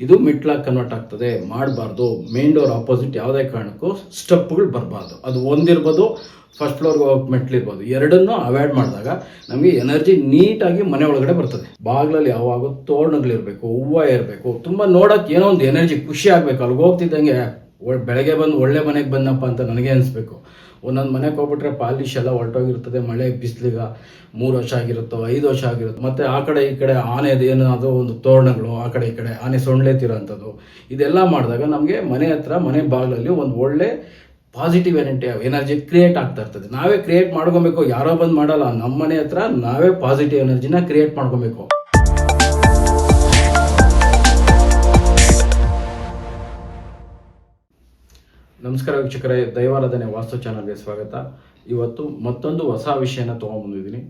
ಇದು ಮಿಟ್ಲಾಗಿ ಕನ್ವರ್ಟ್ ಆಗ್ತದೆ, ಮಾಡಬಾರ್ದು. ಮೇನ್ ಡೋರ್ ಆಪೋಸಿಟ್ ಯಾವುದೇ ಕಾರಣಕ್ಕೂ ಸ್ಟೆಪ್ಗಳು ಬರಬಾರ್ದು. ಅದು ಒಂದಿರ್ಬೋದು ಫಸ್ಟ್ ಫ್ಲೋರ್ಗೆ ಹೋಗಿ ಮೆಟ್ಲಿರ್ಬೋದು. ಎರಡನ್ನೂ ಅವಾಯ್ಡ್ ಮಾಡಿದಾಗ ನಮಗೆ ಎನರ್ಜಿ ನೀಟಾಗಿ ಮನೆ ಒಳಗಡೆ ಬರ್ತದೆ. ಬಾಗಿಲಲ್ಲಿ ಯಾವಾಗ ತೋರಣಗಳಿರಬೇಕು, ಹೂವು ಇರಬೇಕು. ತುಂಬ ನೋಡೋಕ್ಕೆ ಏನೋ ಒಂದು ಎನರ್ಜಿ ಖುಷಿ ಆಗಬೇಕು. ಅಲ್ಲಿಗೆ ಹೋಗ್ತಿದ್ದಂಗೆ ಬೆಳಗ್ಗೆ ಬಂದು ಒಳ್ಳೆ ಮನೆಗೆ ಬಂದಪ್ಪ ಅಂತ ನನಗೆ ಅನಿಸ್ಬೇಕು. ಒಂದೊಂದು ಮನೆಗೆ ಹೋಗ್ಬಿಟ್ರೆ ಪಾಲಿಶ್ ಎಲ್ಲ ಹೊರಟೋಗಿರ್ತದೆ ಮಳೆ ಬಿಸಿಲಿಗ ಮೂರು ವರ್ಷ ಆಗಿರುತ್ತೋ, ಐದು ವರ್ಷ ಆಗಿರುತ್ತೋ, ಮತ್ತೆ ಆ ಕಡೆ ಈ ಕಡೆ ಆನೆದು ಏನು ಅದು ಒಂದು ತೋರಣಗಳು, ಆ ಕಡೆ ಈ ಕಡೆ ಆನೆ ಸೊಂಡ್ಲೆತಿರೋಂಥದ್ದು ಇದೆಲ್ಲ ಮಾಡಿದಾಗ ನಮಗೆ ಮನೆ ಹತ್ರ, ಮನೆ ಬಾಗಿಲಲ್ಲಿ ಒಂದು ಒಳ್ಳೆ ಪಾಸಿಟಿವ್ ಎನರ್ಜಿ ಎನರ್ಜಿ ಕ್ರಿಯೇಟ್ ಆಗ್ತಾ ಇರ್ತದೆ. ನಾವೇ ಕ್ರಿಯೇಟ್ ಮಾಡ್ಕೊಬೇಕು, ಯಾರೋ ಬಂದು ಮಾಡಲ್ಲ ನಮ್ಮ ಮನೆ ಹತ್ರ ನಾವೇ ಪಾಸಿಟಿವ್ ಎನರ್ಜಿನ ಕ್ರಿಯೇಟ್ ಮಾಡ್ಕೊಬೇಕು. ನಮಸ್ಕಾರ ವೀಕ್ಷಕರೇ, ದೈವಾರಾಧನೆ ವಾಸ್ತು ಚಾನಲ್ಗೆ ಸ್ವಾಗತ. ಇವತ್ತು ಮತ್ತೊಂದು ಹೊಸ ವಿಷಯನ ತೊಗೊಂಬಂದಿದ್ದೀನಿ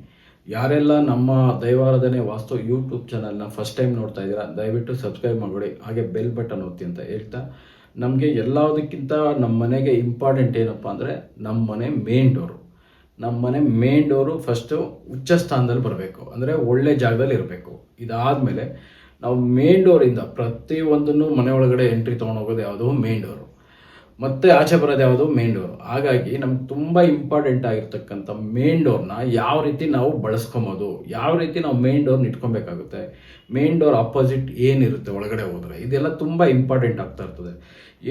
ಯಾರೆಲ್ಲ ನಮ್ಮ ದೈವಾರಾಧನೆ ವಾಸ್ತು ಯೂಟ್ಯೂಬ್ ಚಾನಲ್ನ ಫಸ್ಟ್ ಟೈಮ್ ನೋಡ್ತಾ ಇದ್ದೀರಾ, ದಯವಿಟ್ಟು ಸಬ್ಸ್ಕ್ರೈಬ್ ಮಾಡಿ ಹಾಗೆ ಬೆಲ್ ಬಟನ್ ಒತ್ತಿ ಅಂತ ಹೇಳ್ತಾ. ನಮಗೆ ಎಲ್ಲದಕ್ಕಿಂತ ನಮ್ಮ ಮನೆಗೆ ಇಂಪಾರ್ಟೆಂಟ್ ಏನಪ್ಪ ಅಂದರೆ, ನಮ್ಮ ಮನೆ ಮೇನ್ ಡೋರು. ನಮ್ಮ ಮನೆ ಮೇನ್ ಡೋರು ಫಸ್ಟು ಉಚ್ಚ ಸ್ಥಾನದಲ್ಲಿ ಬರಬೇಕು, ಅಂದರೆ ಒಳ್ಳೆ ಜಾಗದಲ್ಲಿ ಇರಬೇಕು. ಇದಾದಮೇಲೆ ನಾವು ಮೇನ್ ಡೋರಿಂದ ಪ್ರತಿಯೊಂದನ್ನು ಮನೆ ಒಳಗಡೆ ಎಂಟ್ರಿ ತೊಗೊಂಡೋಗೋದು ಯಾವುದು ಮೇನ್ ಡೋರು. ಮತ್ತೆ ಆಚೆ ಬರೋದು ಯಾವುದು ಮೇನ್ ಡೋರ್ ಹಾಗಾಗಿ ನಮ್ಗೆ ತುಂಬ ಇಂಪಾರ್ಟೆಂಟ್ ಆಗಿರ್ತಕ್ಕಂಥ ಮೇನ್ ಡೋರ್ನ ಯಾವ ರೀತಿ ನಾವು ಬಳಸ್ಕೊಬೋದು ಯಾವ ರೀತಿ ನಾವು ಮೇನ್ ಡೋರ್ನ ಇಟ್ಕೊಬೇಕಾಗುತ್ತೆ ಮೇನ್ ಡೋರ್ ಅಪೋಸಿಟ್ ಏನಿರುತ್ತೆ ಒಳಗಡೆ ಹೋದರೆ, ಇದೆಲ್ಲ ತುಂಬ ಇಂಪಾರ್ಟೆಂಟ್ ಆಗ್ತಾ ಇರ್ತದೆ.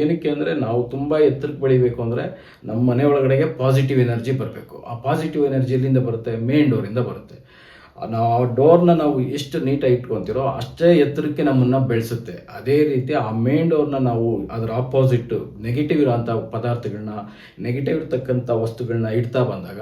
ಏನಕ್ಕೆ ಅಂದರೆ ನಾವು ತುಂಬ ಎತ್ತರಕ್ಕೆ ಬೆಳಿಬೇಕು ಅಂದರೆ ನಮ್ಮ ಮನೆ ಒಳಗಡೆಗೆ ಪಾಸಿಟಿವ್ ಎನರ್ಜಿ ಬರಬೇಕು. ಆ ಪಾಸಿಟಿವ್ ಎನರ್ಜಿ ಎಲ್ಲಿಂದ ಬರುತ್ತೆ? ಮೇನ್ ಡೋರಿಂದ ಬರುತ್ತೆ. ನಾವು ಆ ಡೋರ್ನ ನಾವು ಎಷ್ಟು ನೀಟಾಗಿ ಇಟ್ಕೊತೀರೋ ಅಷ್ಟೇ ಎತ್ತರಕ್ಕೆ ನಮ್ಮನ್ನು ಬೆಳೆಸುತ್ತೆ. ಅದೇ ರೀತಿ ಆ ಮೇನ್ ಡೋರ್ನ ನಾವು ಅದರ ಆಪೋಸಿಟ್ ನೆಗೆಟಿವ್ ಇರೋಂಥ ಪದಾರ್ಥಗಳನ್ನ ನೆಗೆಟಿವ್ ಇರ್ತಕ್ಕಂಥ ವಸ್ತುಗಳನ್ನ ಇಡ್ತಾ ಬಂದಾಗ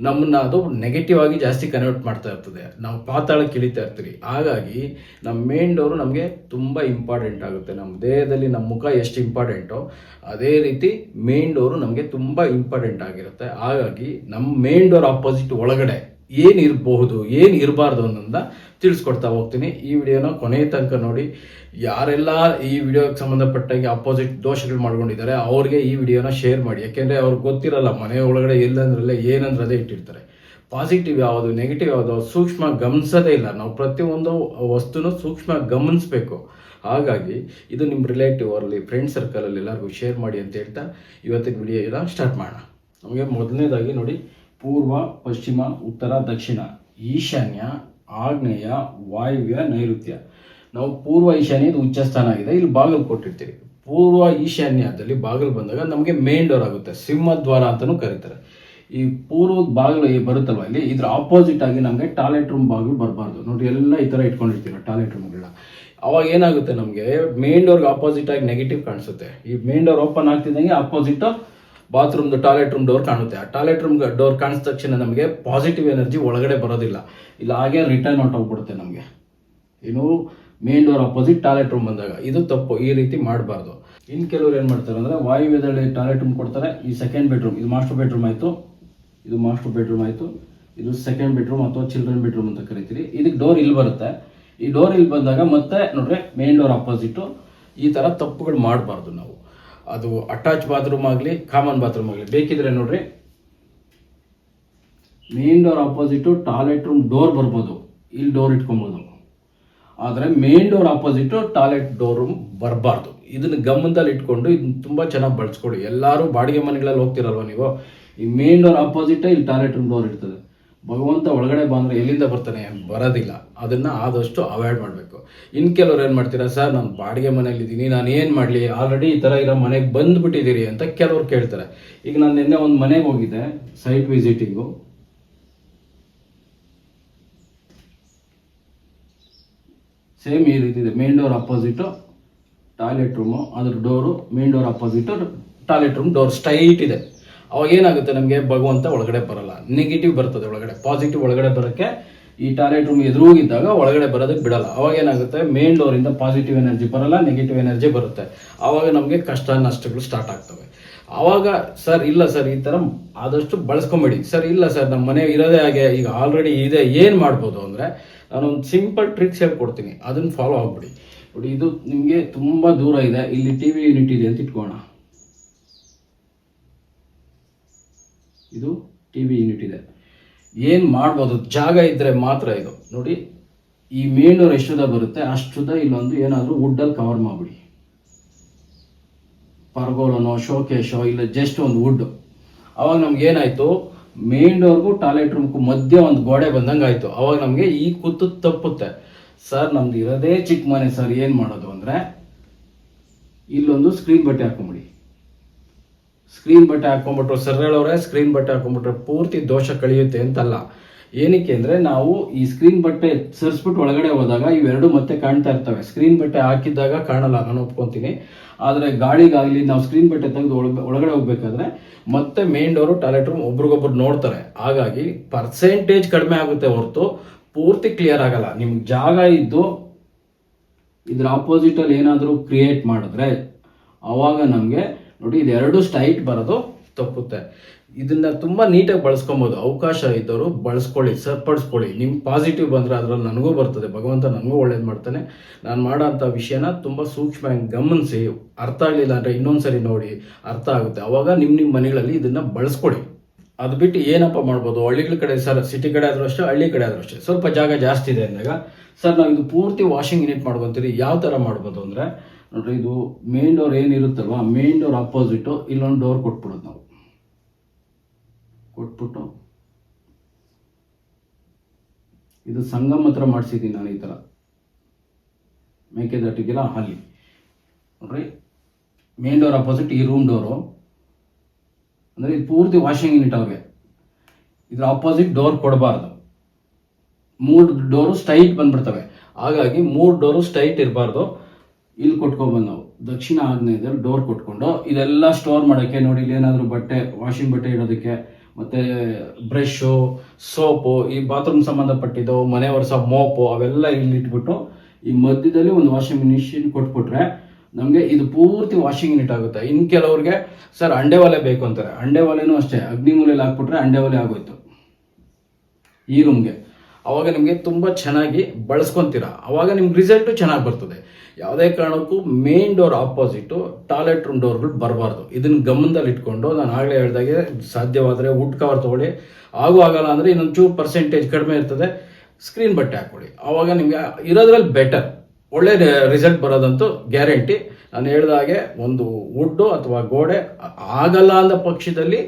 ನಮ್ಮನ್ನ ಅದು ನೆಗೆಟಿವ್ ಆಗಿ ಜಾಸ್ತಿ ಕನ್ವರ್ಟ್ ಮಾಡ್ತಾ ಇರ್ತದೆ. ನಾವು ಪಾತಾಳಕ್ಕೆ ಇಳಿತಾ ಇರ್ತೀವಿ ಹಾಗಾಗಿ ನಮ್ಮ ಮೇನ್ ಡೋರು ನಮಗೆ ತುಂಬ ಇಂಪಾರ್ಟೆಂಟ್ ಆಗುತ್ತೆ. ನಮ್ಮ ದೇಹದಲ್ಲಿ ನಮ್ಮ ಮುಖ ಎಷ್ಟು ಇಂಪಾರ್ಟೆಂಟೋ ಅದೇ ರೀತಿ ಮೇನ್ ಡೋರು ನಮಗೆ ತುಂಬ ಇಂಪಾರ್ಟೆಂಟ್ ಆಗಿರುತ್ತೆ. ಹಾಗಾಗಿ ನಮ್ಮ ಮೇನ್ ಡೋರ್ ಆಪೋಸಿಟ್ ಒಳಗಡೆ ಏನು ಇರಬಹುದು ಏನು ಇರಬಾರ್ದು ಅನ್ನೋದನ್ನ ತಿಳಿಸ್ಕೊಡ್ತಾ ಹೋಗ್ತೀನಿ. ಈ ವಿಡಿಯೋನ ಕೊನೆ ತನಕ ನೋಡಿ. ಯಾರೆಲ್ಲ ಈ ವಿಡಿಯೋಗೆ ಸಂಬಂಧಪಟ್ಟಾಗಿ ಅಪೋಸಿಟ್ ದೋಷಗಳು ಮಾಡ್ಕೊಂಡಿದ್ದಾರೆ, ಅವ್ರಿಗೆ ಈ ವಿಡಿಯೋನ ಶೇರ್ ಮಾಡಿ. ಯಾಕೆಂದರೆ ಅವ್ರಿಗೆ ಗೊತ್ತಿರಲ್ಲ, ಮನೆ ಒಳಗಡೆ ಎಲ್ಲಂದ್ರಲ್ಲೇ ಏನಂದ್ರದೇ ಇಟ್ಟಿರ್ತಾರೆ. ಪಾಸಿಟಿವ್ ಯಾವುದು ನೆಗೆಟಿವ್ ಯಾವುದು, ಸೂಕ್ಷ್ಮ ಗಮನಿಸೋದೇ ಇಲ್ಲ. ನಾವು ಪ್ರತಿಯೊಂದು ವಸ್ತುನು ಸೂಕ್ಷ್ಮ ಗಮನಿಸಬೇಕು. ಹಾಗಾಗಿ ಇದು ನಿಮ್ಮ ರಿಲೇಟಿವ್ ಅಲ್ಲಿ ಫ್ರೆಂಡ್ ಸರ್ಕಲಲ್ಲಿ ಎಲ್ಲರಿಗೂ ಶೇರ್ ಮಾಡಿ ಅಂತ ಹೇಳ್ತಾ ಇವತ್ತಿನ ವಿಡಿಯೋ ಸ್ಟಾರ್ಟ್ ಮಾಡೋಣ. ನಮಗೆ ಮೊದಲನೇದಾಗಿ ನೋಡಿ ಪೂರ್ವ, ಪಶ್ಚಿಮ, ಉತ್ತರ, ದಕ್ಷಿಣ, ಈಶಾನ್ಯ, ಆಗ್ನೇಯ, ವಾಯುವ್ಯ, ನೈಋತ್ಯ. ನಾವು ಪೂರ್ವ ಈಶಾನ್ಯ, ಇದು ಉಚ್ಚ ಸ್ಥಾನ ಆಗಿದೆ. ಇಲ್ಲಿ ಬಾಗಿಲು ಕೊಟ್ಟಿರ್ತೀವಿ. ಪೂರ್ವ ಈಶಾನ್ಯದಲ್ಲಿ ಬಾಗಿಲು ಬಂದಾಗ ನಮಗೆ ಮೇನ್ ಡೋರ್ ಆಗುತ್ತೆ. ಸಿಂಹದ್ವಾರ ಅಂತಲೂ ಕರೀತಾರೆ. ಈ ಪೂರ್ವದ ಬಾಗಿಲು ಬರುತ್ತಲ್ವ ಇಲ್ಲಿ? ಇದ್ರ ಆಪೋಸಿಟ್ ಆಗಿ ನಮಗೆ ಟಾಯ್ಲೆಟ್ ರೂಮ್ ಬಾಗಿಲು ಬರಬಾರ್ದು. ನೋಡಿ, ಎಲ್ಲ ಈ ಥರ ಇಟ್ಕೊಂಡಿರ್ತೀವಿ ಟಾಯ್ಲೆಟ್ ರೂಮ್ಗಳ ಅವಾಗ ಏನಾಗುತ್ತೆ ನಮಗೆ? ಮೇನ್ ಡೋರ್ಗೆ ಆಪೋಸಿಟ್ ಆಗಿ ನೆಗೆಟಿವ್ ಕಾಣಿಸುತ್ತೆ. ಈ ಮೇನ್ ಡೋರ್ ಓಪನ್ ಆಗ್ತಿದ್ದಂಗೆ ಆಪೋಸಿಟ್ ಬಾತ್ರೂಮ್ದು ಟಾಯ್ಲೆಟ್ ರೂಮ್ ಡೋರ್ ಕಾಣುತ್ತೆ. ಆ ಟಾಯ್ಲೆಟ್ ರೂಮ್ ಡೋರ್ ಕಾಣಿಸಿದ ತಕ್ಷಣ ನಮಗೆ ಪಾಸಿಟಿವ್ ಎನರ್ಜಿ ಒಳಗಡೆ ಬರೋದಿಲ್ಲ. ಇಲ್ಲ, ಹಾಗೆ ರಿಟರ್ನ್ ಹೊಂಟೋಗ್ಬಿಡುತ್ತೆ ನಮಗೆ. ಏನು main door opposite toilet room ಬಂದಾಗ. ಇದು ತಪ್ಪು. ಈ ರೀತಿ ಮಾಡಬಾರ್ದು. ಇನ್ನು ಕೆಲವರು ಏನು ಮಾಡ್ತಾರೆ ಅಂದರೆ ವಾಯುವ್ಯದಲ್ಲಿ ಟಾಯ್ಲೆಟ್ ರೂಮ್ ಕೊಡ್ತಾರೆ. ಈ ಸೆಕೆಂಡ್ ಬೆಡ್ರೂಮ್ ಇದು ಮಾಸ್ಟರ್ ಬೆಡ್ರೂಮ್ ಆಯಿತು. ಇದು ಮಾಸ್ಟರ್ ಬೆಡ್ರೂಮ್ ಆಯಿತು. ಇದು ಸೆಕೆಂಡ್ ಬೆಡ್ರೂಮ್ ಅಥವಾ ಚಿಲ್ಡ್ರನ್ ಬೆಡ್ರೂಮ್ ಅಂತ ಕರಿತೀರಿ. ಇದಕ್ಕೆ ಡೋರ್ ಇಲ್ಲಿ ಬರುತ್ತೆ. ಈ ಡೋರ್ ಇಲ್ಲಿ ಬಂದಾಗ ಮತ್ತೆ ನೋಡ್ರಿ ಮೇನ್ ಡೋರ್ ಅಪೋಸಿಟು ಈ ಥರ ತಪ್ಪುಗಳು ಮಾಡಬಾರ್ದು ನಾವು. ಅದು ಅಟ್ಯಾಚ್ ಬಾತ್ರೂಮ್ ಆಗಲಿ ಕಾಮನ್ ಬಾತ್ರೂಮ್ ಆಗಲಿ, ಬೇಕಿದ್ರೆ ನೋಡ್ರಿ. Main door opposite toilet room door ಬರ್ಬೋದು. ಇಲ್ಲಿ ಡೋರ್ ಇಟ್ಕೊಬೋದು. ಆದರೆ main door opposite toilet door room ಬರಬಾರ್ದು. ಇದನ್ನು ಗಮನದಲ್ಲಿ ಇಟ್ಕೊಂಡು ಇದನ್ನ ತುಂಬ ಚೆನ್ನಾಗಿ ಬಳಸ್ಕೊಳ್ಳಿ ಎಲ್ಲರೂ ಬಾಡಿಗೆ ಮನೆಗಳಲ್ಲಿ ಹೋಗ್ತಿರಲ್ವ ನೀವು? ಈ ಮೇನ್ ಡೋರ್ ಆಪೋಸಿಟೇ ಇಲ್ಲಿ ಟಾಯ್ಲೆಟ್ ರೂಮ್ ಡೋರ್ ಇರ್ತದೆ. ಭಗವಂತ ಒಳಗಡೆ ಬಂದರೆ ಎಲ್ಲಿಂದ ಬರ್ತಾನೆ? ಬರೋದಿಲ್ಲ. ಅದನ್ನು ಆದಷ್ಟು ಅವಾಯ್ಡ್ ಮಾಡಬೇಕು. ಇನ್ನು ಕೆಲವ್ರು ಏನು ಮಾಡ್ತೀರಾ, ಸರ್, ನಾನು ಬಾಡಿಗೆ ಮನೇಲಿ ಇದ್ದೀನಿ ನಾನು ಏನು ಮಾಡಲಿ ಆಲ್ರೆಡಿ ಈ ಥರ ಇರೋ ಮನೆಗೆ ಬಂದುಬಿಟ್ಟಿದ್ದೀರಿ ಅಂತ ಕೆಲವ್ರು ಕೇಳ್ತಾರೆ. ಈಗ ನಾನು ನಿನ್ನೆ ಒಂದು ಮನೆಗೆ ಹೋಗಿದ್ದೆ ಸೈಟ್ ವಿಸಿಟಿಂಗು ಸೇಮ್ ಈ ರೀತಿ ಇದೆ. Main door opposite toilet room ಅದ್ರ door main door opposite toilet room door straight ಇದೆ. ಅವಾಗ ಏನಾಗುತ್ತೆ ನಮಗೆ, ಭಗವಂತ ಒಳಗಡೆ ಬರಲ್ಲ. ನೆಗೆಟಿವ್ ಬರ್ತದೆ ಒಳಗಡೆ. ಪಾಸಿಟಿವ್ ಒಳಗಡೆ ಬರೋಕ್ಕೆ ಈ ಟಾಯ್ಲೆಟ್ ರೂಮ್ ಎದುರು ಹೋಗಿದ್ದಾಗ ಒಳಗಡೆ ಬರೋದಕ್ಕೆ ಬಿಡಲ್ಲ. ಅವಾಗ ಏನಾಗುತ್ತೆ? ಮೇನ್ ಡೋರಿಂದ ಪಾಸಿಟಿವ್ ಎನರ್ಜಿ ಬರಲ್ಲ ನೆಗೆಟಿವ್ ಎನರ್ಜಿ ಬರುತ್ತೆ. ಆವಾಗ ನಮಗೆ ಕಷ್ಟ, ನಷ್ಟಗಳು ಸ್ಟಾರ್ಟ್ ಆಗ್ತವೆ. ಆವಾಗ ಸರ್, ಇಲ್ಲ ಸರ್, ಈ ಥರ ಆದಷ್ಟು ಬಳಸ್ಕೊಂಬೇಡಿ. ಸರ್, ಇಲ್ಲ ಸರ್, ನಮ್ಮ ಮನೆ ಇರೋದೇ ಹಾಗೆ, ಈಗ ಆಲ್ರೆಡಿ ಇದೆ, ಏನು ಮಾಡ್ಬೋದು? ಅಂದರೆ ನಾನೊಂದು ಸಿಂಪಲ್ ಟ್ರಿಕ್ಸ್ ಹೇಳ್ಕೊಡ್ತೀನಿ. ಅದನ್ನು ಫಾಲೋ ಆಗ್ಬಿಡಿ. ನೋಡಿ, ಇದು ನಿಮಗೆ ತುಂಬ ದೂರ ಇದೆ. ಇಲ್ಲಿ ಟಿ ವಿ ಯೂನಿಟ್ ಇದೆ ಅಂತ ಇಟ್ಕೋಣ ಇದು ಟಿ ವಿ ಯೂನಿಟ್ ಇದೆ. ಏನು ಮಾಡ್ಬೋದು? ಜಾಗ ಇದ್ದರೆ ಮಾತ್ರ ಇದು. ನೋಡಿ, ಈ ಮೇನ್ ಡೋರ್ ಎಷ್ಟುದ ಬರುತ್ತೆ? ಅಷ್ಟುದ, ಇಲ್ಲೊಂದು ಏನಾದರೂ ವುಡ್ಡಲ್ಲಿ ಕವರ್ ಮಾಡಿಬಿಡಿ. ಪರ್ಗೋಲನೋ, ಶೋಕೇಶೋ, ಇಲ್ಲ ಜಸ್ಟ್ ಒಂದು ವುಡ್ ಅವಾಗ ನಮ್ಗೆ ಏನಾಯ್ತು? ಮೇನ್ ಡೋರ್ಗೂ ಟಾಯ್ಲೆಟ್ ರೂಮ್ಗೂ ಮಧ್ಯೆ ಒಂದು ಗೋಡೆ ಬಂದಂಗೆ ಆಯಿತು. ಅವಾಗ ನಮಗೆ ಈ ಕೂತು ತಪ್ಪುತ್ತೆ. ಸರ್, ನಮ್ದು ಇರೋದೇ ಚಿಕ್ಕ ಮನೆ ಸರ್. ಏನು ಮಾಡೋದು ಅಂದರೆ, ಇಲ್ಲೊಂದು ಸ್ಕ್ರೀನ್ ಬಟ್ಟೆ ಹಾಕೊಂಬಿಡಿ. ಸ್ಕ್ರೀನ್ ಬಟ್ಟೆ ಹಾಕೊಂಡ್ಬಿಟ್ರು ಸರ್ ಹೇಳೋರೆ ಸ್ಕ್ರೀನ್ ಬಟ್ಟೆ ಹಾಕೊಂಡ್ಬಿಟ್ರೆ ಪೂರ್ತಿ ದೋಷ ಕಳಿಯುತ್ತೆ ಅಂತಲ್ಲ. ಏನಕ್ಕೆ ಅಂದರೆ ನಾವು ಈ ಸ್ಕ್ರೀನ್ ಬಟ್ಟೆ ಸರಿಸ್ಬಿಟ್ಟು ಒಳಗಡೆ ಹೋದಾಗ ಇವೆರಡು ಮತ್ತೆ ಕಾಣ್ತಾ ಇರ್ತವೆ. ಸ್ಕ್ರೀನ್ ಬಟ್ಟೆ ಹಾಕಿದ್ದಾಗ ಕಾಣಲ್ಲ, ನಾನು ಒಪ್ಕೊತೀನಿ. ಆದರೆ ಗಾಳಿಗಾಗಲಿ ನಾವು ಸ್ಕ್ರೀನ್ ಬಟ್ಟೆ ತೆಗೆದು ಒಳಗ, ಒಳಗಡೆ ಹೋಗ್ಬೇಕಾದ್ರೆ ಮತ್ತೆ ಮೇನ್ ಡೋರು ಟಾಯ್ಲೆಟ್ ರೂಮ್ ಒಬ್ರಿಗೊಬ್ರು ನೋಡ್ತಾರೆ. ಹಾಗಾಗಿ ಪರ್ಸೆಂಟೇಜ್ ಕಡಿಮೆ ಆಗುತ್ತೆ ಹೊರತು ಪೂರ್ತಿ ಕ್ಲಿಯರ್ ಆಗಲ್ಲ. ನಿಮ್ಗೆ ಜಾಗ ಇದ್ದು ಇದ್ರ ಆಪೋಸಿಟಲ್ಲಿ ಏನಾದರೂ ಕ್ರಿಯೇಟ್ ಮಾಡಿದ್ರೆ ಆವಾಗ ನಮಗೆ ನೋಡಿ, ಇದೆರಡು ಸ್ಟೈಟ್ ಬರೋದು ತಪ್ಪುತ್ತೆ. ಇದನ್ನ ತುಂಬಾ ನೀಟಾಗಿ ಬಳಸ್ಕೊಬೋದು. ಅವಕಾಶ ಇದ್ದವರು ಬಳಸ್ಕೊಳ್ಳಿ, ಸರಿಪಡಿಸ್ಕೊಳ್ಳಿ. ನಿಮ್ ಪಾಸಿಟಿವ್ ಬಂದರೆ ಅದ್ರಲ್ಲಿ ನನಗೂ ಬರ್ತದೆ. ಭಗವಂತ ನನಗೂ ಒಳ್ಳೇದು ಮಾಡ್ತಾನೆ. ನಾನು ಮಾಡೋಂಥ ವಿಷಯನ ತುಂಬಾ ಸೂಕ್ಷ್ಮವಾಗಿ ಗಮನಿಸಿ. ಅರ್ಥ ಆಗಲಿಲ್ಲ ಅಂದ್ರೆ ಇನ್ನೊಂದ್ಸರಿ ನೋಡಿ ಅರ್ಥ ಆಗುತ್ತೆ. ಅವಾಗ ನಿಮ್ಮ ನಿಮ್ಮ ಮನೆಗಳಲ್ಲಿ ಇದನ್ನ ಬಳಸ್ಕೊಳ್ಳಿ. ಅದು ಬಿಟ್ಟು ಏನಪ್ಪ ಮಾಡ್ಬೋದು? ಹಳ್ಳಿಗಳ ಕಡೆ ಸರ್, ಸಿಟಿ ಕಡೆ ಆದ್ರೂ ಅಷ್ಟೇ, ಹಳ್ಳಿ ಕಡೆ ಆದ್ರೂ ಅಷ್ಟೇ. ಸ್ವಲ್ಪ ಜಾಗ ಜಾಸ್ತಿ ಇದೆ ಅಂದಾಗ, ಸರ್, ನಾವು ಇದು ಪೂರ್ತಿ ವಾಷಿಂಗ್ ಯೂನಿಟ್ ಮಾಡ್ಕೊತೀರಿ. ಯಾವ ಥರ ಮಾಡ್ಬೋದು ಅಂದರೆ ನೋಡ್ರಿ, ಇದು ಮೇನ್ ಡೋರ್ ಏನಿರುತ್ತಲ್ವ ಮೇನ್ ಡೋರ್ ಅಪೋಸಿಟು ಇಲ್ಲೊಂದು ಡೋರ್ ಕೊಟ್ಬಿಡೋದು ನಾವು. ಕೊಟ್ಬಿಟ್ಟು, ಇದು ಸಂಗಮ್ ಹತ್ರ ಮಾಡಿಸಿದ್ದೀನಿ ನಾನು ಈ ಥರ. ಮೇಕೆದಾಟಿಗೆಲ್ಲ ಅಲ್ಲಿ. ನೋಡ್ರಿ ಮೇನ್ ಡೋರ್ ಅಪೋಸಿಟ್ ಈ ರೂಮ್ ಡೋರು ಅಂದರೆ ಇದು ಪೂರ್ತಿ ವಾಷಿಂಗ್ ಯೂನಿಟ್ ಅವ್ರಿಗೆ. ಇದ್ರ ಅಪೋಸಿಟ್ ಡೋರ್ ಕೊಡಬಾರ್ದು. ಮೂರು ಡೋರು ಸ್ಟೈಟ್ ಬಂದ್ಬಿಡ್ತವೆ. ಹಾಗಾಗಿ ಮೂರು ಡೋರು ಸ್ಟೈಟ್ ಇರಬಾರ್ದು. ಇಲ್ಲಿ ಕೊಟ್ಕೊಬಂದು ನಾವು. ದಕ್ಷಿಣ ಆಗ್ನೇಯದಲ್ಲಿ ಡೋರ್ ಕೊಟ್ಕೊಂಡು, ಇದೆಲ್ಲ ಸ್ಟೋರ್ ಮಾಡೋಕ್ಕೆ ನೋಡಿ, ಇಲ್ಲಿ ಏನಾದರೂ ಬಟ್ಟೆ ವಾಷಿಂಗ್ ಬಟ್ಟೆ ಇಡೋದಕ್ಕೆ, ಮತ್ತು ಬ್ರಷು ಸೋಪು ಈ ಬಾತ್ರೂಮ್ ಸಂಬಂಧಪಟ್ಟಿದ್ದು, ಮನೆ ಒರೆಸೋ ಮೋಪು, ಅವೆಲ್ಲ ಇಲ್ಲಿ ಇಟ್ಬಿಟ್ಟು, ಈ ಮಧ್ಯದಲ್ಲಿ ಒಂದು ವಾಷಿಂಗ್ ಮಿಷಿನ್ ಕೊಟ್ಬಿಟ್ರೆ, ನಮಗೆ ಇದು ಪೂರ್ತಿ ವಾಷಿಂಗ್ ಯೂನಿಟ್ ಆಗುತ್ತೆ. ಇನ್ನು ಕೆಲವ್ರಿಗೆ, ಸರ್ ಅಂಡೆ ಒಲೆ ಬೇಕು ಅಂತಾರೆ. ಅಂಡೆ ಒಲೆನೂ ಅಷ್ಟೇ, ಅಗ್ನಿ ಮೂಲೆಯಲ್ಲಿ ಹಾಕ್ಬಿಟ್ರೆ ಅಂಡೆ ಒಲೆ ಆಗೋಯ್ತು. ಈ ರೂಮ್ಗೆ ಅವಾಗ ನಿಮಗೆ ತುಂಬ ಚೆನ್ನಾಗಿ ಬಳಸ್ಕೊಂತೀರ. ಅವಾಗ ನಿಮ್ಗೆ ರಿಸಲ್ಟು ಚೆನ್ನಾಗಿ ಬರ್ತದೆ. ಯಾವುದೇ ಕಾರಣಕ್ಕೂ main door opposite toilet room ಡೋರ್ಗಳು ಬರಬಾರ್ದು. ಇದನ್ನು ಗಮನದಲ್ಲಿ ಇಟ್ಕೊಂಡು ನಾನು ಆಗಲೇ ಹೇಳಿದಾಗೆ ಸಾಧ್ಯವಾದರೆ ವುಡ್ ಕವರ್ ತೊಗೊಳ್ಳಿ. ಆಗೂ ಆಗಲ್ಲ ಅಂದರೆ ಇನ್ನೊಂದು ಚೂರು ಪರ್ಸೆಂಟೇಜ್ ಕಡಿಮೆ ಇರ್ತದೆ. ಸ್ಕ್ರೀನ್ ಬಟ್ಟೆ ಹಾಕೊಳ್ಳಿ. ಆವಾಗ ನಿಮಗೆ ಇರೋದ್ರಲ್ಲಿ ಬೆಟರ್ ಒಳ್ಳೆ ರಿಸಲ್ಟ್ ಬರೋದಂತೂ ಗ್ಯಾರಂಟಿ ನಾನು ಹೇಳಿದ ಹಾಗೆ ಒಂದು ವುಡ್ಡು ಅಥವಾ ಗೋಡೆ ಆಗಲ್ಲ ಅಂದ ಪಕ್ಷದಲ್ಲಿ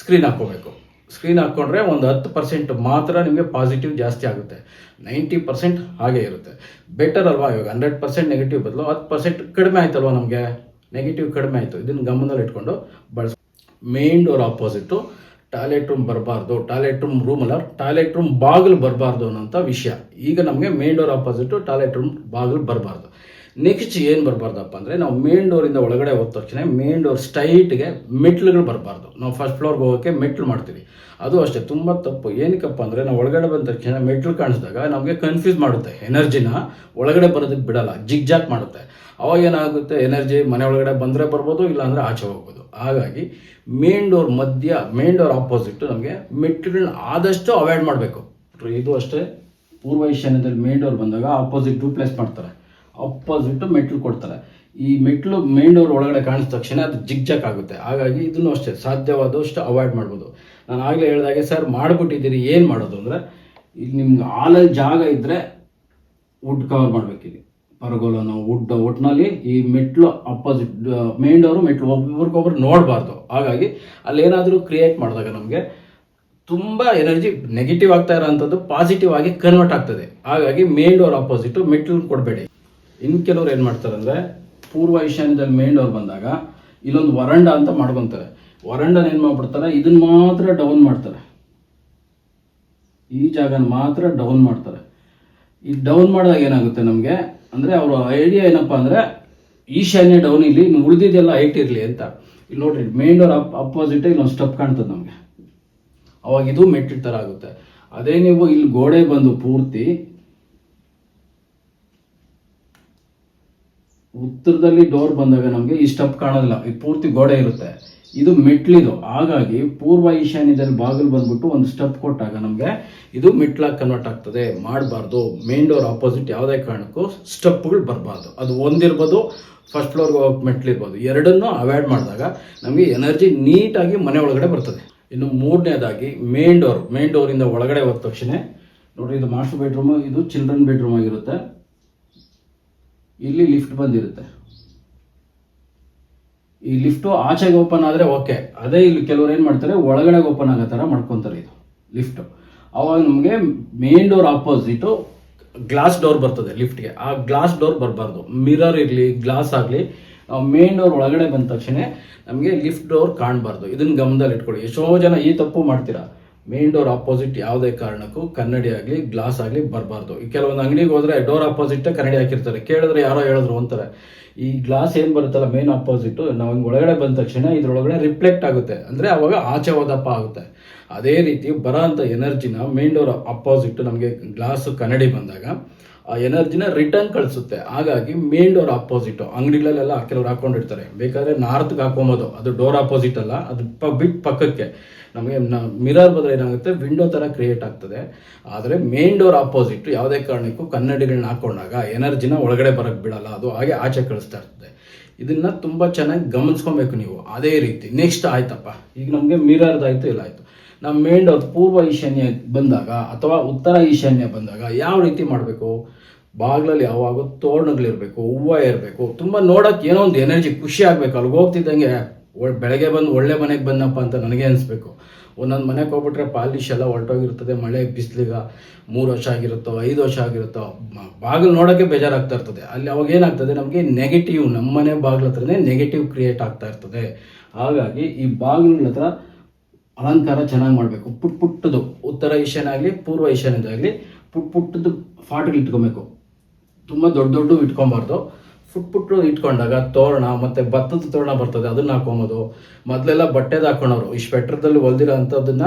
ಸ್ಕ್ರೀನ್ ಹಾಕೋಬೇಕು ಸ್ಕ್ರೀನ್ ಹಾಕ್ಕೊಂಡ್ರೆ ಒಂದು ಹತ್ತು ಪರ್ಸೆಂಟ್ ಮಾತ್ರ ನಿಮಗೆ ಪಾಸಿಟಿವ್ ಜಾಸ್ತಿ ಆಗುತ್ತೆ. ನೈಂಟಿ ಪರ್ಸೆಂಟ್ ಹಾಗೆ ಇರುತ್ತೆ. ಬೆಟರ್ ಅಲ್ವಾ? ಇವಾಗ ಹಂಡ್ರೆಡ್ ಪರ್ಸೆಂಟ್ ನೆಗೆಟಿವ್ ಬದಲು ಹತ್ತು ಪರ್ಸೆಂಟ್ ಕಡಿಮೆ ಆಯ್ತಲ್ವಾ ನಮಗೆ? ನೆಗೆಟಿವ್ ಕಡಿಮೆ ಆಯಿತು. ಇದನ್ನು ಗಮನದಲ್ಲಿ ಇಟ್ಕೊಂಡು ಬಳಸ main door opposite toilet room ಬರಬಾರ್ದು. ಟಾಯ್ಲೆಟ್ ರೂಮ್ ರೂಮ್ ಅಲ್ಲ ಟಾಯ್ಲೆಟ್ ರೂಮ್ ಬಾಗಿಲು ಬರಬಾರ್ದು ಅನ್ನೋಂಥ ವಿಷಯ. ಈಗ ನಮಗೆ main door opposite toilet room ಬಾಗಿಲು ಬರಬಾರ್ದು. ನೆಕ್ಸ್ಟ್ ಏನು ಬರಬಾರ್ದಪ್ಪ ಅಂದರೆ ನಾವು ಮೇನ್ ಡೋರಿಂದ ಒಳಗಡೆ ಹೋದ ತಕ್ಷಣ ಮೇನ್ ಡೋರ್ ಸ್ಟೈಟ್ಗೆ ಮೆಟ್ಲುಗಳು ಬರಬಾರ್ದು. ನಾವು ಫಸ್ಟ್ ಫ್ಲೋರ್ಗೆ ಹೋಗೋಕ್ಕೆ ಮೆಟ್ಲು ಮಾಡ್ತೀವಿ. ಅದು ಅಷ್ಟೇ, ತುಂಬ ತಪ್ಪು. ಏನಕ್ಕಪ್ಪ ಅಂದರೆ ನಾವು ಒಳಗಡೆ ಬಂದ ತಕ್ಷಣ ಮೆಟ್ಲು ಕಾಣಿಸಿದಾಗ ನಮಗೆ ಕನ್ಫ್ಯೂಸ್ ಮಾಡುತ್ತೆ. ಎನರ್ಜಿನ ಒಳಗಡೆ ಬರೋದಕ್ಕೆ ಬಿಡಲ್ಲ ಜಿಗ್ ಜಾಕ್ ಮಾಡುತ್ತೆ. ಅವಾಗ ಏನಾಗುತ್ತೆ? ಎನರ್ಜಿ ಮನೆ ಒಳಗಡೆ ಬಂದರೆ ಬರ್ಬೋದು, ಇಲ್ಲಾಂದರೆ ಆಚೆ ಹೋಗ್ಬೋದು. ಹಾಗಾಗಿ ಮೇನ್ ಡೋರ್ ಮಧ್ಯ ಮೇನ್ ಡೋರ್ ಆಪೋಸಿಟ್ ನಮಗೆ ಮೆಟ್ಲುಗಳನ್ನ ಆದಷ್ಟು ಅವಾಯ್ಡ್ ಮಾಡಬೇಕು. ಇದು ಅಷ್ಟೇ, ಪೂರ್ವ ಈಶಾನ್ಯದಲ್ಲಿ ಮೇನ್ ಡೋರ್ ಬಂದಾಗ ಆಪೋಸಿಟ್ ಪ್ಲೇಸ್ ಮಾಡ್ತಾರೆ. ಅಪೋಸಿಟ್ ಮೆಟ್ಲು ಕೊಡ್ತಾರೆ. ಈ ಮೆಟ್ಲು ಮೇನ್ ಡೋರ್ ಒಳಗಡೆ ಕಾಣಿಸಿದ ತಕ್ಷಣ ಅದು ಜಿಗ್ಜಾಕ್ ಆಗುತ್ತೆ. ಹಾಗಾಗಿ ಇದನ್ನು ಅಷ್ಟೇ ಸಾಧ್ಯವಾದಷ್ಟು ಅವಾಯ್ಡ್ ಮಾಡ್ಬೋದು. ನಾನು ಆಗಲೇ ಹೇಳಿದಾಗೆ ಸರ್ ಮಾಡಿಬಿಟ್ಟಿದ್ದೀರಿ, ಏನು ಮಾಡೋದು ಅಂದರೆ ಇಲ್ಲಿ ನಿಮ್ಗೆ ಹಾಲಲ್ಲಿ ಜಾಗ ಇದ್ದರೆ ವುಡ್ ಕವರ್ ಮಾಡ್ಬೇಕಿಲ್ಲಿ. ಪರಗೋಲನ ವುಡ್ ಒಟ್ನಲ್ಲಿ ಈ ಮೆಟ್ಲು ಅಪೋಸಿಟ್ ಮೇನ್ ಡೋರು ಮೆಟ್ಲು ಒಬ್ರಿಗೊಬ್ರು ನೋಡಬಾರ್ದು. ಹಾಗಾಗಿ ಅಲ್ಲೇನಾದರೂ ಕ್ರಿಯೇಟ್ ಮಾಡಿದಾಗ ನಮಗೆ ತುಂಬ ಎನರ್ಜಿ ನೆಗೆಟಿವ್ ಆಗ್ತಾ ಇರೋಂಥದ್ದು ಪಾಸಿಟಿವ್ ಆಗಿ ಕನ್ವರ್ಟ್ ಆಗ್ತದೆ. ಹಾಗಾಗಿ ಮೇನ್ ಡೋರ್ ಅಪೋಸಿಟು ಮೆಟ್ಲು ಕೊಡಬೇಡಿ. ಇನ್ನು ಕೆಲವ್ರು ಏನು ಮಾಡ್ತಾರೆ ಅಂದರೆ ಪೂರ್ವ ಈಶಾನ್ಯದಲ್ಲಿ ಮೇಂಡವ್ರು ಬಂದಾಗ ಇಲ್ಲೊಂದು ವರಂಡ ಅಂತ ಮಾಡ್ಕೊತಾರೆ. ವರಂಡನ ಏನು ಮಾಡ್ಬಿಡ್ತಾರೆ? ಇದನ್ನ ಮಾತ್ರ ಡೌನ್ ಮಾಡ್ತಾರೆ. ಈ ಜಾಗನ ಮಾತ್ರ ಡೌನ್ ಮಾಡ್ತಾರೆ. ಈ ಡೌನ್ ಮಾಡಿದಾಗ ಏನಾಗುತ್ತೆ ನಮಗೆ? ಅಂದರೆ ಅವರ ಐಡಿಯಾ ಏನಪ್ಪ ಅಂದರೆ ಈಶಾನ್ಯ ಡೌನ್ ಇಲ್ಲಿ ಇನ್ನು ಉಳಿದಿದ್ದೆಲ್ಲ ಹೈಟ್ ಇರಲಿ ಅಂತ. ಇಲ್ಲಿ ನೋಡ್ರಿ ಮೇನ್ ಡೋರ್ ಅಪ್ ಅಪೋಸಿಟ್ ಇಲ್ಲೊಂದು ಸ್ಟೆಪ್ ಕಾಣ್ತದೆ ನಮಗೆ. ಅವಾಗ ಇದು ಮೆಟ್ಟಿದ ಥರ ಆಗುತ್ತೆ. ಅದೇ ನೀವು ಇಲ್ಲಿ ಗೋಡೆ ಬಂದು ಪೂರ್ತಿ ಉತ್ತರದಲ್ಲಿ ಡೋರ್ ಬಂದಾಗ ನಮಗೆ ಈ ಸ್ಟೆಪ್ ಕಾಣೋದಿಲ್ಲ ಈ ಪೂರ್ತಿ ಗೋಡೆ ಇರುತ್ತೆ. ಇದು ಮೆಟ್ಲಿದು. ಹಾಗಾಗಿ ಪೂರ್ವ ಈಶಾನ್ಯದಲ್ಲಿ ಬಾಗಿಲು ಬಂದ್ಬಿಟ್ಟು ಒಂದು ಸ್ಟೆಪ್ ಕೊಟ್ಟಾಗ ನಮಗೆ ಇದು ಮೆಟ್ಲಾಗಿ ಕನ್ವರ್ಟ್ ಆಗ್ತದೆ. ಮಾಡಬಾರ್ದು. ಮೇನ್ ಡೋರ್ ಆಪೋಸಿಟ್ ಯಾವುದೇ ಕಾರಣಕ್ಕೂ ಸ್ಟೆಪ್ಗಳು ಬರಬಾರ್ದು. ಅದು ಒಂದಿರ್ಬೋದು ಫಸ್ಟ್ ಫ್ಲೋರ್ಗೆ ಹೋಗಿ ಮೆಟ್ಲಿರ್ಬೋದು ಎರಡನ್ನೂ ಅವಾಯ್ಡ್ ಮಾಡಿದಾಗ ನಮಗೆ ಎನರ್ಜಿ ನೀಟಾಗಿ ಮನೆ ಒಳಗಡೆ ಬರ್ತದೆ. ಇನ್ನು ಮೂರನೇದಾಗಿ ಮೇನ್ ಡೋರ್ ಮೇನ್ ಡೋರಿಂದ ಒಳಗಡೆ ಹೋದ ತಕ್ಷಣ ನೋಡಿ ಇದು ಮಾಸ್ಟರ್ ಬೆಡ್ರೂಮು ಇದು ಚಿಲ್ಡ್ರನ್ ಬೆಡ್ರೂಮ್ ಆಗಿರುತ್ತೆ. ಇಲ್ಲಿ ಲಿಫ್ಟ್ ಬಂದಿರುತ್ತೆ. ಈ ಲಿಫ್ಟು ಆಚೆಗೆ ಓಪನ್ ಆದರೆ ಓಕೆ. ಅದೇ ಇಲ್ಲಿ ಕೆಲವರು ಏನು ಮಾಡ್ತಾರೆ ಒಳಗಡೆ ಓಪನ್ ಆಗೋ ಥರ ಮಾಡ್ಕೊತಾರೆ ಇದು, ಲಿಫ್ಟು. ಅವಾಗ ನಮಗೆ main door opposite glass door ಬರ್ತದೆ ಲಿಫ್ಟ್ಗೆ. ಆ ಗ್ಲಾಸ್ ಡೋರ್ ಬರಬಾರ್ದು. ಮಿರರ್ ಇರಲಿ ಗ್ಲಾಸ್ ಆಗಲಿ ಮೇನ್ ಡೋರ್ ಒಳಗಡೆ ಬಂದ ತಕ್ಷಣ ನಮಗೆ ಲಿಫ್ಟ್ ಡೋರ್ ಕಾಣಬಾರ್ದು. ಇದನ್ನ ಗಮನದಲ್ಲಿ ಇಟ್ಕೊಳ್ಳಿ ಎಷ್ಟೋ ಜನ ಈ ತಪ್ಪು ಮಾಡ್ತೀರಾ. ಮೇನ್ ಡೋರ್ ಆಪೋಸಿಟ್ ಯಾವುದೇ ಕಾರಣಕ್ಕೂ ಕನ್ನಡಿ ಆಗಲಿ, ಗ್ಲಾಸ್ ಆಗಲಿ ಬರಬಾರ್ದು. ಈ ಕೆಲವೊಂದು ಅಂಗಡಿಗೆ ಹೋದರೆ ಡೋರ್ ಆಪೋಸಿಟ್ ಕನ್ನಡಿ ಹಾಕಿರ್ತಾರೆ. ಕೇಳಿದ್ರೆ ಯಾರೋ ಹೇಳಿದ್ರು ಅಂತಾರೆ. ಈ ಗ್ಲಾಸ್ ಏನು ಬರುತ್ತಲ್ಲ ಮೇನ್ ಆಪೋಸಿಟ್, ನಾವು ಹಿಂಗೆ ಒಳಗಡೆ ಬಂದ ತಕ್ಷಣ ಇದರೊಳಗಡೆ ರಿಫ್ಲೆಕ್ಟ್ ಆಗುತ್ತೆ. ಅಂದರೆ ಅವಾಗ ಆಚೆ ಹೋದಪ್ಪ ಆಗುತ್ತೆ. ಅದೇ ರೀತಿ ಬರೋ ಅಂಥ ಎನರ್ಜಿನ ಮೇನ್ ಡೋರ್ ಅಪೋಸಿಟ್ ನಮಗೆ ಗ್ಲಾಸು ಕನ್ನಡಿ ಬಂದಾಗ ಆ ಎನರ್ಜಿನ ರಿಟರ್ನ್ ಕಳಿಸುತ್ತೆ. ಹಾಗಾಗಿ ಮೇನ್ ಡೋರ್ ಆಪೋಸಿಟ್ ಅಂಗಡಿಗಳಲ್ಲೆಲ್ಲ ಕೆಲವ್ರು ಹಾಕೊಂಡಿರ್ತಾರೆ ಬೇಕಾದ್ರೆ ನಾರ್ತ್ಗೆ ಹಾಕೊಂಬೋದು ಅದು ಡೋರ್ ಆಪೋಸಿಟ್ ಅಲ್ಲ, ಅದು ಬಿಟ್ ಪಕ್ಕಕ್ಕೆ. ನಮಗೆ ಮಿರರ್ ಬದಲು ಏನಾಗುತ್ತೆ, ವಿಂಡೋ ಥರ ಕ್ರಿಯೇಟ್ ಆಗ್ತದೆ. ಆದರೆ ಮೇನ್ ಡೋರ್ ಆಪೋಸಿಟ್ ಯಾವುದೇ ಕಾರಣಕ್ಕೂ ಕನ್ನಡಿಗಳನ್ನ ಹಾಕೊಂಡಾಗ ಎನರ್ಜಿನ ಒಳಗಡೆ ಬರಕ್ಕೆ ಬಿಡಲ್ಲ. ಅದು ಹಾಗೆ ಆಚೆ ಕಳಿಸ್ತಾ ಇರ್ತದೆ. ಇದನ್ನ ತುಂಬ ಚೆನ್ನಾಗಿ ಗಮನಿಸ್ಕೊಬೇಕು ನೀವು. ಅದೇ ರೀತಿ. ನೆಕ್ಸ್ಟ್ ಆಯ್ತಪ್ಪ. ಈಗ ನಮಗೆ ಮಿರರ್ದಾಯ್ತು ಇಲ್ಲ ಆಯ್ತು. ನಮ್ಮ ಮೇನ್ ಡೋರ್ ಪೂರ್ವ ಈಶಾನ್ಯ ಬಂದಾಗ ಅಥವಾ ಉತ್ತರ ಈಶಾನ್ಯ ಬಂದಾಗ ಯಾವ ರೀತಿ ಮಾಡಬೇಕು? ಬಾಗ್ಲಲ್ಲಿ ಯಾವಾಗ ತೋರಣಗಳಿರಬೇಕು, ಹೂವು ಇರಬೇಕು ತುಂಬ ನೋಡೋಕೆ ಏನೋ ಒಂದು ಎನರ್ಜಿ ಖುಷಿ ಆಗಬೇಕು. ಅಲ್ಲಿಗೆ ಹೋಗ್ತಿದ್ದಂಗೆ ಬೆಳಗ್ಗೆ ಬಂದು ಒಳ್ಳೆ ಮನೆಗೆ ಬಂದಪ್ಪ ಅಂತ ನನಗೆ ಅನಿಸ್ಬೇಕು. ಒಂದೊಂದು ಮನೆಗೆ ಹೋಗ್ಬಿಟ್ರೆ ಪಾಲಿಶ್ ಎಲ್ಲ ಹೊರಟೋಗಿರ್ತದೆ, ಮಳೆ ಬಿಸಿಲಿಗ ಮೂರು ವರ್ಷ ಆಗಿರುತ್ತೋ, ಐದು ವರ್ಷ ಆಗಿರುತ್ತೋ ಬಾಗಿಲು ನೋಡೋಕ್ಕೆ ಬೇಜಾರಾಗ್ತಾ ಇರ್ತದೆ. ಅಲ್ಲಿ ಅವಾಗ ಏನಾಗ್ತದೆ, ನಮಗೆ ನೆಗೆಟಿವ್ ನಮ್ಮ ಮನೆ ಬಾಗಿಲ ಹತ್ರನೇ ನೆಗೆಟಿವ್ ಕ್ರಿಯೇಟ್ ಆಗ್ತಾ ಇರ್ತದೆ. ಹಾಗಾಗಿ ಈ ಬಾಗಿಲುಗಳ ಹತ್ರ ಅಲಂಕಾರ ಚೆನ್ನಾಗಿ ಮಾಡಬೇಕು. ಪುಟ್ ಪುಟ್ಟದು, ಉತ್ತರ ಈಶಾನ್ಯ ಆಗಲಿ, ಪೂರ್ವ ಈಶಾನ್ಯದಾಗಲಿ, ಪುಟ್ ಪುಟ್ಟದು ಫಾಟ್ಗಳು ಇಟ್ಕೊಬೇಕು. ತುಂಬ ದೊಡ್ಡ ದೊಡ್ಡ ಇಟ್ಕೊಬಾರ್ದು. ಪುಟ್ ಪುಟ್ಟು ಇಟ್ಕೊಂಡಾಗ ತೋರಣ ಮತ್ತೆ ಭತ್ತದ ತೋರಣ ಬರ್ತದೆ, ಅದನ್ನ ಹಾಕೊಂಬೋದು. ಮೊದಲೆಲ್ಲ ಬಟ್ಟೆದು ಹಾಕೊಳೋರು, ಈ ಸ್ವೆಟ್ರದಲ್ಲಿ ಹೊಲ್ದಿರೋ ಅಂಥದ್ದನ್ನ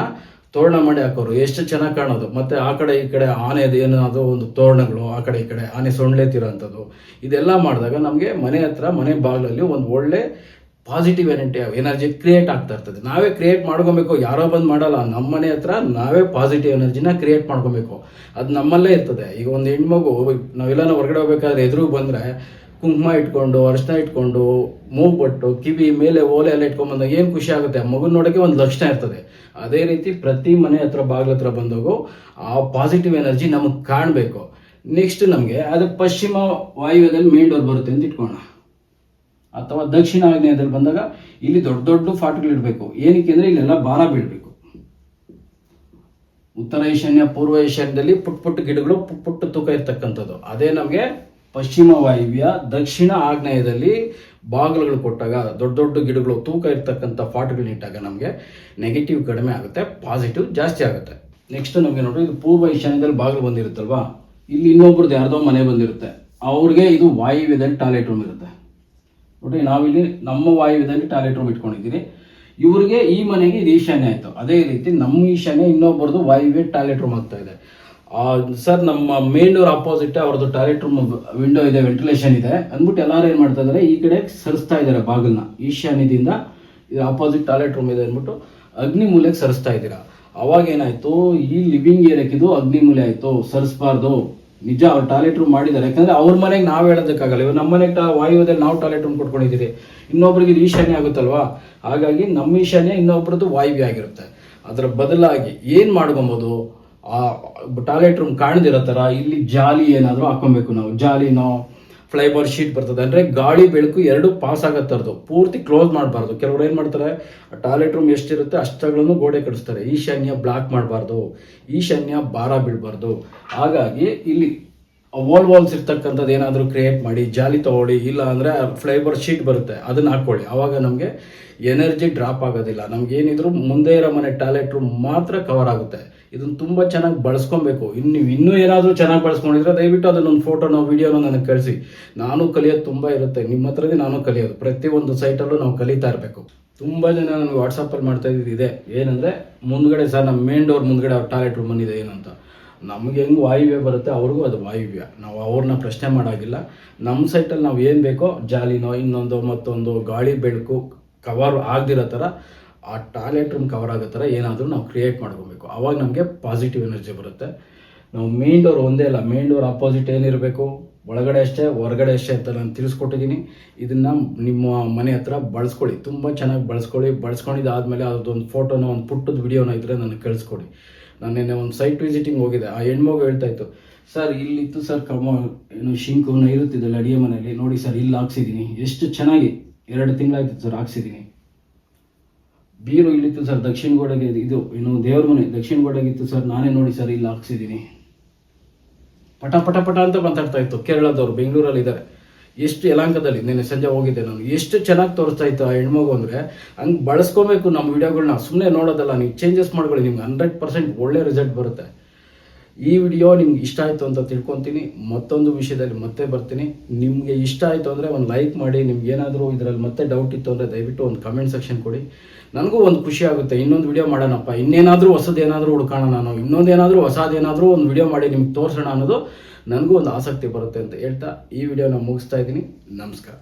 ತೋರಣ ಮಾಡಿ ಹಾಕೋರು. ಎಷ್ಟು ಚೆನ್ನಾಗಿ ಕಾಣೋದು. ಮತ್ತೆ ಆ ಕಡೆ ಈ ಕಡೆ ಆನೆದು ಏನಾದರೂ ಒಂದು ತೋರಣಗಳು, ಆ ಕಡೆ ಈ ಕಡೆ ಆನೆ ಸೊಂಡ್ಲೆತಿರೋ ಅಂಥದ್ದು ಇದೆಲ್ಲ ಮಾಡಿದಾಗ ನಮಗೆ ಮನೆ ಹತ್ರ, ಮನೆ ಬಾಗಿಲಲ್ಲಿ ಒಂದು ಒಳ್ಳೆ ಪಾಸಿಟಿವ್ ಎನರ್ಜಿ ಎನರ್ಜಿ ಕ್ರಿಯೇಟ್ ಆಗ್ತಾ ಇರ್ತದೆ. ನಾವೇ ಕ್ರಿಯೇಟ್ ಮಾಡ್ಕೊಬೇಕು, ಯಾರೋ ಬಂದು ಮಾಡಲ್ಲ. ನಮ್ಮ ಮನೆ ಹತ್ರ ನಾವೇ ಪಾಸಿಟಿವ್ ಎನರ್ಜಿನ ಕ್ರಿಯೇಟ್ ಮಾಡ್ಕೊಬೇಕು. ಅದು ನಮ್ಮಲ್ಲೇ ಇರ್ತದೆ. ಈಗ ಒಂದು ಹೆಣ್ಮಗು ನಾವೆಲ್ಲ ಹೊರಗಡೆ ಹೋಗ್ಬೇಕಾದ್ರೆ ಎದುರು ಬಂದರೆ ಕುಂಕುಮ ಇಟ್ಕೊಂಡು, ಅರಿಶಿನ ಇಟ್ಕೊಂಡು, ಮೂಗು ಬಟ್ಟು, ಕಿವಿ ಮೇಲೆ ಓಲೆ ಎಲ್ಲ ಇಟ್ಕೊಂಡು ಬಂದಾಗ ಏನು ಖುಷಿ ಆಗುತ್ತೆ? ಆ ಮಗು ನೋಡೋಕ್ಕೆ ಒಂದು ಲಕ್ಷಣ ಇರ್ತದೆ. ಅದೇ ರೀತಿ ಪ್ರತಿ ಮನೆ ಹತ್ರ, ಬಾಗಿಲ ಹತ್ರ ಬಂದಾಗೂ, ಆ ಪಾಸಿಟಿವ್ ಎನರ್ಜಿ ನಮಗೆ ಕಾಣಬೇಕು. ನೆಕ್ಸ್ಟ್ ನಮಗೆ, ಅದು ಪಶ್ಚಿಮ ವಾಯುವ್ಯದಲ್ಲಿ ಮೇನ್ ಡೋರ್ ಬರುತ್ತೆ ಅಂತ ಇಟ್ಕೋಣ ಅಥವಾ ದಕ್ಷಿಣ ಆಗ್ನೇಯದಲ್ಲಿ ಬಂದಾಗ ಇಲ್ಲಿ ದೊಡ್ಡ ದೊಡ್ಡ ಫಾಟ್ಗಳು ಇಡಬೇಕು. ಏನಕ್ಕೆ ಅಂದರೆ ಇಲ್ಲೆಲ್ಲ ಬಾಣ ಬೀಳಬೇಕು. ಉತ್ತರ ಈಶಾನ್ಯ ಪೂರ್ವ ಈಶಾನ್ಯದಲ್ಲಿ ಪುಟ್ ಪುಟ್ಟ ಗಿಡಗಳು ಪುಟ್ ಪುಟ್ಟ ತೂಕ ಇರ್ತಕ್ಕಂಥದ್ದು. ಅದೇ ನಮಗೆ ಪಶ್ಚಿಮ ವಾಯುವ್ಯ, ದಕ್ಷಿಣ ಆಗ್ನೇಯದಲ್ಲಿ ಬಾಗಿಲುಗಳು ಕೊಟ್ಟಾಗ ದೊಡ್ಡ ದೊಡ್ಡ ಗಿಡಗಳು, ತೂಕ ಇರ್ತಕ್ಕಂಥ ಫಾಟ್ಗಳು ಇಟ್ಟಾಗ ನಮಗೆ ನೆಗೆಟಿವ್ ಕಡಿಮೆ ಆಗುತ್ತೆ ಪಾಸಿಟಿವ್ ಜಾಸ್ತಿ ಆಗುತ್ತೆ. ನೆಕ್ಸ್ಟ್ ನಮಗೆ ನೋಡ್ರಿ, ಇದು ಪೂರ್ವ ಈಶಾನ್ಯದಲ್ಲಿ ಬಾಗಿಲು ಬಂದಿರುತ್ತಲ್ವಾ? ಇಲ್ಲಿ ಇನ್ನೊಬ್ರದ್ದು ಯಾರ್ದೋ ಮನೆ ಬಂದಿರುತ್ತೆ. ಅವ್ರಿಗೆ ಇದು ವಾಯುವ್ಯದಲ್ಲಿ ಟಾಯ್ಲೆಟ್ ರೂಮ್ ಇರುತ್ತೆ. ನೋಡ್ರಿ ನಾವಿಲ್ಲಿ ನಮ್ಮ ವಾಯುವ್ಯದಲ್ಲಿ ಟಾಯ್ಲೆಟ್ ರೂಮ್ ಇಟ್ಕೊಂಡಿದ್ದೀರಿ. ಇವರಿಗೆ ಈ ಮನೆಗೆ ಇದು ಈಶಾನ್ಯ ಆಯಿತು. ಅದೇ ರೀತಿ ನಮ್ಮ ಈಶಾನ್ಯ ಇನ್ನೊಬ್ಬರದು ವಾಯುವ್ಯ ಟಾಯ್ಲೆಟ್ ರೂಮ್ ಆಗ್ತಾ ಇದೆ. ಸರ್ ನಮ್ಮ ಮೇನ್ ಡೋರ್ ಅಪೋಸಿಟ್ ಅವ್ರದ್ದು ಟಾಯ್ಲೆಟ್ ರೂಮ್ ವಿಂಡೋ ಇದೆ ವೆಂಟಿಲೇಷನ್ ಇದೆ. ಅಂದ್ಬಿಟ್ಟು ಎಲ್ಲರೂ ಏನು ಮಾಡ್ತಾ ಇದ್ದಾರೆ ಈ ಕಡೆ ಸರಿಸ್ತಾ ಇದ್ದಾರೆ ಬಾಗಿಲನ್ನ ಈಶಾನ್ಯದಿಂದ ಅಪೋಸಿಟ್ ಟಾಯ್ಲೆಟ್ ರೂಮ್ ಇದೆ ಅಂದ್ಬಿಟ್ಟು ಅಗ್ನಿ ಮೂಲೆಗೆ ಸರಿಸ್ತಾ ಇದ್ದೀರಾ. ಅವಾಗ ಏನಾಯ್ತು, ಈ ಲಿವಿಂಗ್ ಏರಿಯಾಕಿದು ಅಗ್ನಿ ಮೂಲೆ ಆಯಿತು. ಸರಿಸಬಾರ್ದು. ನಿಜ ಅವ್ರು ಟಾಯ್ಲೆಟ್ ರೂಮ್ ಮಾಡಿದ್ದಾರೆ. ಯಾಕಂದ್ರೆ ಅವ್ರ ಮನೆಗೆ ನಾವು ಹೇಳೋದಕ್ಕಾಗಲ್ಲ. ಇವಾಗ ನಮ್ಮ ಮನೆಗೆ ವಾಯುವ್ಯದಲ್ಲಿ ನಾವು ಟಾಯ್ಲೆಟ್ ರೂಮ್ ಕೊಟ್ಕೊಂಡಿದ್ದೀರಿ. ಇನ್ನೊಬ್ರಿಗೆ ಇದು ಈಶಾನ್ಯ ಆಗುತ್ತಲ್ವಾ? ಹಾಗಾಗಿ ನಮ್ಮ ಈಶಾನ್ಯ ಇನ್ನೊಬ್ರದ್ದು ವಾಯುವ್ಯ ಆಗಿರುತ್ತೆ. ಅದರ ಬದಲಾಗಿ ಏನು ಮಾಡ್ಕೊಬೋದು? ಆ ಟಾಯ್ಲೆಟ್ ರೂಮ್ ಕಾಣದಿರೋ ಥರ ಇಲ್ಲಿ ಜಾಲಿ ಏನಾದರೂ ಹಾಕೊಬೇಕು ನಾವು. ಜಾಲಿನೋ ಫ್ಲೈಬರ್ ಶೀಟ್ ಬರ್ತದೆ. ಅಂದರೆ ಗಾಳಿ, ಬೆಳಕು ಎರಡು ಪಾಸ್ ಆಗತ್ತರದು ಪೂರ್ತಿ ಕ್ಲೋಸ್ ಮಾಡಬಾರ್ದು. ಕೆಲವರು ಏನು ಮಾಡ್ತಾರೆ ಟಾಯ್ಲೆಟ್ ರೂಮ್ ಎಷ್ಟಿರುತ್ತೆ ಅಷ್ಟಗಳನ್ನು ಗೋಡೆ ಕಡಿಸ್ತಾರೆ. ಈಶಾನ್ಯ ಬ್ಲಾಕ್ ಮಾಡಬಾರ್ದು. ಈಶಾನ್ಯ ಭಾರ ಬೀಳಬಾರ್ದು. ಹಾಗಾಗಿ ಇಲ್ಲಿ ವಾಲ್ ವಾಲ್ಸ್ ಇರ್ತಕ್ಕಂಥದ್ದು ಏನಾದರೂ ಕ್ರಿಯೇಟ್ ಮಾಡಿ, ಜಾಲಿ ತಗೊಳ್ಳಿ, ಇಲ್ಲ ಅಂದರೆ ಫ್ಲೈಬರ್ ಶೀಟ್ ಬರುತ್ತೆ. ಅದನ್ನ ಹಾಕ್ಕೊಳ್ಳಿ ಆವಾಗ ನಮಗೆ ಎನರ್ಜಿ ಡ್ರಾಪ್ ಆಗೋದಿಲ್ಲ. ನಮ್ಗೆ ಏನಿದ್ರು ಮುಂದೆ ಇರೋ ಮನೆ ಟಾಯ್ಲೆಟ್ ರೂಮ್ ಮಾತ್ರ ಕವರ್ ಆಗುತ್ತೆ. ಇದನ್ನ ತುಂಬ ಚೆನ್ನಾಗಿ ಬಳಸ್ಕೊಬೇಕು. ಇನ್ನು ನೀವು ಇನ್ನೂ ಏನಾದರೂ ಚೆನ್ನಾಗಿ ಬಳಸ್ಕೊಂಡಿದ್ರೆ ದಯವಿಟ್ಟು ಅದನ್ನೊಂದು ಫೋಟೋನೋ ವೀಡಿಯೋನೋ ನನಗೆ ಕಳಿಸಿ. ನಾನು ಕಲಿಯೋದು ತುಂಬ ಇರುತ್ತೆ. ನಿಮ್ಮ ಹತ್ರನೇ ನಾನು ಕಲಿಯೋದು. ಪ್ರತಿಯೊಂದು ಸೈಟಲ್ಲೂ ನಾವು ಕಲಿತಾ ಇರಬೇಕು. ತುಂಬ ಜನ ನನಗೆ ವಾಟ್ಸಪ್ಪಲ್ಲಿ ಮಾಡ್ತಾ ಇದ್ದಿದ್ದು ಇದೆ. ಏನಂದರೆ, ಮುಂದ್ಗಡೆ ಸರ್ ನಮ್ಮ ಮೇನ್ ಡೋರ್ ಮುಂದ್ಗಡೆ ಅವ್ರ ಟಾಯ್ಲೆಟ್ ರೂಮ್ ಬಂದಿದೆ ಏನಂತ ನಮ್ಗೆ ಹೆಂಗೆ ವಾಯುವ್ಯ ಬರುತ್ತೆ? ಅವ್ರಿಗೂ ಅದು ವಾಯುವ್ಯ. ನಾವು ಅವ್ರನ್ನ ಪ್ರಶ್ನೆ ಮಾಡೋಗಿಲ್ಲ. ನಮ್ಮ ಸೈಟಲ್ಲಿ ನಾವು ಏನು ಬೇಕೋ, ಜಾಲಿನೋ, ಇನ್ನೊಂದು ಮತ್ತೊಂದು ಗಾಳಿ ಬೆಳಕು ಕವರ್ ಆಗದಿರೋ ಥರ ಆ ಟಾಯ್ಲೆಟ್ ರೂಮ್ ಕವರ್ ಆಗೋ ಥರ ಏನಾದರೂ ನಾವು ಕ್ರಿಯೇಟ್ ಮಾಡ್ಕೊಬೇಕು. ಆವಾಗ ನಮಗೆ ಪಾಸಿಟಿವ್ ಎನರ್ಜಿ ಬರುತ್ತೆ. ನಾವು ಮೇನ್ ಡೋರ್ ಒಂದೇ ಅಲ್ಲ ಮೇನ್ ಡೋರ್ ಅಪೋಸಿಟ್ ಏನಿರಬೇಕು, ಒಳಗಡೆ ಅಷ್ಟೇ, ಹೊರಗಡೆ ಅಷ್ಟೇ ಅಂತ ನಾನು ತಿಳಿಸ್ಕೊಟ್ಟಿದ್ದೀನಿ. ಇದನ್ನು ನಿಮ್ಮ ಮನೆ ಹತ್ರ ಬಳಸ್ಕೊಳ್ಳಿ, ತುಂಬ ಚೆನ್ನಾಗಿ ಬಳಸ್ಕೊಳ್ಳಿ. ಬಳಸ್ಕೊಂಡಿದ್ದಾದಮೇಲೆ ಅದೊಂದು ಫೋಟೋನ ಒಂದು ಪುಟ್ಟದ ವಿಡಿಯೋನ ಇದ್ದರೆ ನನಗೆ ಕಳಿಸ್ಕೊಡಿ. ನಾನು ನಿನ್ನೆ ಒಂದು ಸೈಟ್ ವಿಸಿಟಿಂಗ್ ಹೋಗಿದ್ದೆ, ಆ ಹೆಣ್ಮಗು ಹೇಳ್ತಾ ಇತ್ತು ಸರ್ ಇಲ್ಲಿತ್ತು ಸರ್ ಕಮ ಏನು ಶಿಂಕುನ ಇರುತ್ತಿದ್ದಲ್ಲ ಅಡಿಗೆ ಮನೆಯಲ್ಲಿ, ನೋಡಿ ಸರ್ ಇಲ್ಲಿ ಹಾಕ್ಸಿದ್ದೀನಿ. ಎಷ್ಟು ಚೆನ್ನಾಗಿ, ಎರಡು ತಿಂಗಳಾಯ್ತು ಸರ್ ಹಾಕ್ಸಿದ್ದೀನಿ. ಬೀರು ಇಲ್ಲಿತ್ತು ಸರ್, ದಕ್ಷಿಣ ಗೋಡೆಗೆ ಇದು, ಇನ್ನು ದೇವ್ರ ಮನೆ, ದಕ್ಷಿಣ ಗೋಡೆಗಿತ್ತು ಸರ್, ನಾನೇ ನೋಡಿ ಸರ್ ಇಲ್ಲಿ ಹಾಕ್ಸಿದ್ದೀನಿ. ಪಟ ಪಟ ಪಟ ಅಂತ ಮಾತಾಡ್ತಾ ಇತ್ತು ಕೇರಳದವ್ರು, ಬೆಂಗಳೂರಲ್ಲಿ ಇದ್ದಾರೆ. ಎಷ್ಟು ಯಲಾಂಕದಲ್ಲಿ ನಿನ್ನೆ ಸಂಜೆ ಹೋಗಿದ್ದೆ ನಾನು. ಎಷ್ಟು ಚೆನ್ನಾಗಿ ತೋರಿಸ್ತಾ ಇತ್ತು ಆ ಹೆಣ್ಮಗು ಅಂದರೆ, ಹಂಗೆ ಬಳಸ್ಕೋಬೇಕು ನಮ್ಮ ವಿಡಿಯೋಗಳನ್ನ ಸುಮ್ಮನೆ ನೋಡೋದಲ್ಲ, ನೀವು ಚೇಂಜಸ್ ಮಾಡ್ಕೊಳ್ಳಿ, ನಿಮ್ಗೆ ಹಂಡ್ರೆಡ್ ಪರ್ಸೆಂಟ್ ಒಳ್ಳೆ ರಿಸಲ್ಟ್ ಬರುತ್ತೆ. ಈ ವಿಡಿಯೋ ನಿಮ್ಗೆ ಇಷ್ಟ ಆಯಿತು ಅಂತ ತಿಳ್ಕೊತೀನಿ. ಮತ್ತೊಂದು ವಿಷಯದಲ್ಲಿ ಮತ್ತೆ ಬರ್ತೀನಿ. ನಿಮಗೆ ಇಷ್ಟ ಆಯಿತು ಅಂದರೆ ಒಂದು ಲೈಕ್ ಮಾಡಿ, ನಿಮ್ಗೆ ಏನಾದರೂ ಇದರಲ್ಲಿ ಮತ್ತೆ ಡೌಟ್ ಇತ್ತು ಅಂದರೆ ದಯವಿಟ್ಟು ಒಂದು ಕಮೆಂಟ್ ಸೆಕ್ಷನ್ ಕೊಡಿ. ನನಗೂ ಒಂದು ಖುಷಿ ಆಗುತ್ತೆ. ಇನ್ನೊಂದು ವಿಡಿಯೋ ಮಾಡೋಣಪ್ಪ. ಇನ್ನೇನಾದರೂ ಹೊಸದೇನಾದರೂ ಹುಡ್ಕೋಣ ನಾನು. ಇನ್ನೊಂದೇನಾದರೂ ಹೊಸದೇನಾದರೂ ಒಂದು ವಿಡಿಯೋ ಮಾಡಿ ನಿಮ್ಗೆ ತೋರಿಸೋಣ ಅನ್ನೋದು ನನಗೂ ಒಂದು ಆಸಕ್ತಿ ಬರುತ್ತೆ ಅಂತ ಹೇಳ್ತಾ ಈ ವಿಡಿಯೋನ ಮುಗಿಸ್ತಾ ಇದ್ದೀನಿ. ನಮಸ್ಕಾರ.